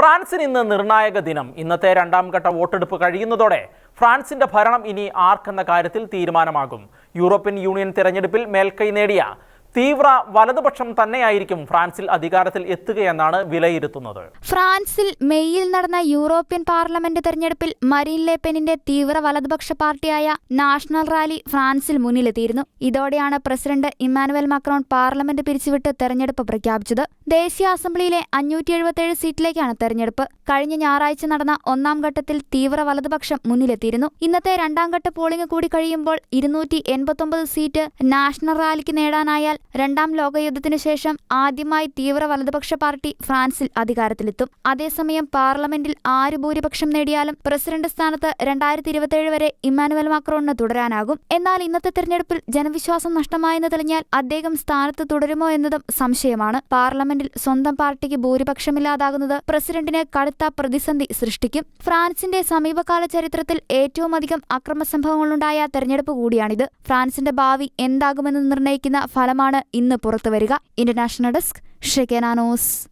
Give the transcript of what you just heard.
ഫ്രാൻസിന് ഇന്ന് നിർണായക ദിനം. ഇന്നത്തെ രണ്ടാം ഘട്ട വോട്ടെടുപ്പ് കഴിയുന്നതോടെ ഫ്രാൻസിന്റെ ഭരണം ഇനി ആർക്കെന്ന കാര്യത്തിൽ തീരുമാനമാകും. യൂറോപ്യൻ യൂണിയൻ തിരഞ്ഞെടുപ്പിൽ മേൽക്കൈ നേടിയ തീവ്ര വലതുപക്ഷം തന്നെയായിരിക്കും ഫ്രാൻസിൽ അധികാരത്തിൽ എത്തുകയെന്നാണ് വിലയിരുത്തുന്നത്. ഫ്രാൻസിൽ മെയ്യിൽ നടന്ന യൂറോപ്യൻ പാർലമെന്റ് തെരഞ്ഞെടുപ്പിൽ മരീൻ ലേപ്പനിന്റെ തീവ്ര വലതുപക്ഷ പാർട്ടിയായ നാഷണൽ റാലി ഫ്രാൻസിൽ മുന്നിലെത്തിയിരുന്നു. ഇതോടെയാണ് പ്രസിഡന്റ് ഇമ്മാനുവൽ മാക്രോൺ പാർലമെന്റ് പിരിച്ചുവിട്ട് തെരഞ്ഞെടുപ്പ് പ്രഖ്യാപിച്ചത്. ദേശീയ അസംബ്ലിയിലെ അഞ്ഞൂറ്റി എഴുപത്തിയേഴ് സീറ്റിലേക്കാണ് തെരഞ്ഞെടുപ്പ്. കഴിഞ്ഞ ഞായറാഴ്ച നടന്ന ഒന്നാം ഘട്ടത്തിൽ തീവ്ര വലതുപക്ഷം മുന്നിലെത്തിയിരുന്നു. ഇന്നത്തെ രണ്ടാം ഘട്ട പോളിംഗ് കൂടി കഴിയുമ്പോൾ ഇരുന്നൂറ്റി എൺപത്തൊമ്പത് സീറ്റ് നാഷണൽ റാലിക്ക് നേടാനായാൽ രണ്ടാം ലോകയുദ്ധത്തിനു ശേഷം ആദ്യമായി തീവ്ര വലതുപക്ഷ പാർട്ടി ഫ്രാൻസിൽ അധികാരത്തിലെത്തും. അതേസമയം പാർലമെന്റിൽ ആര് ഭൂരിപക്ഷം നേടിയാലും പ്രസിഡന്റ് സ്ഥാനത്ത് രണ്ടായിരത്തി ഇരുപത്തിയേഴ് വരെ ഇമ്മാനുവൽ മാക്രോണിന് തുടരാനാകും. എന്നാൽ ഇന്നത്തെ തെരഞ്ഞെടുപ്പിൽ ജനവിശ്വാസം നഷ്ടമായെന്ന് തെളിഞ്ഞാൽ അദ്ദേഹം സ്ഥാനത്ത് തുടരുമോ എന്നതും സംശയമാണ്. പാർലമെന്റിൽ സ്വന്തം പാർട്ടിക്ക് ഭൂരിപക്ഷമില്ലാതാകുന്നത് പ്രസിഡന്റിന് കടുത്ത പ്രതിസന്ധി സൃഷ്ടിക്കും. ഫ്രാൻസിന്റെ സമീപകാല ചരിത്രത്തിൽ ഏറ്റവുമധികം അക്രമ സംഭവങ്ങളുണ്ടായ തെരഞ്ഞെടുപ്പ് കൂടിയാണിത്. ഫ്രാൻസിന്റെ ഭാവി എന്താകുമെന്ന് നിർണയിക്കുന്ന ഫലമാണ് ഇന്ന് പുറത്തുവരിക. International desk. ഷെക്കേനാനോസ്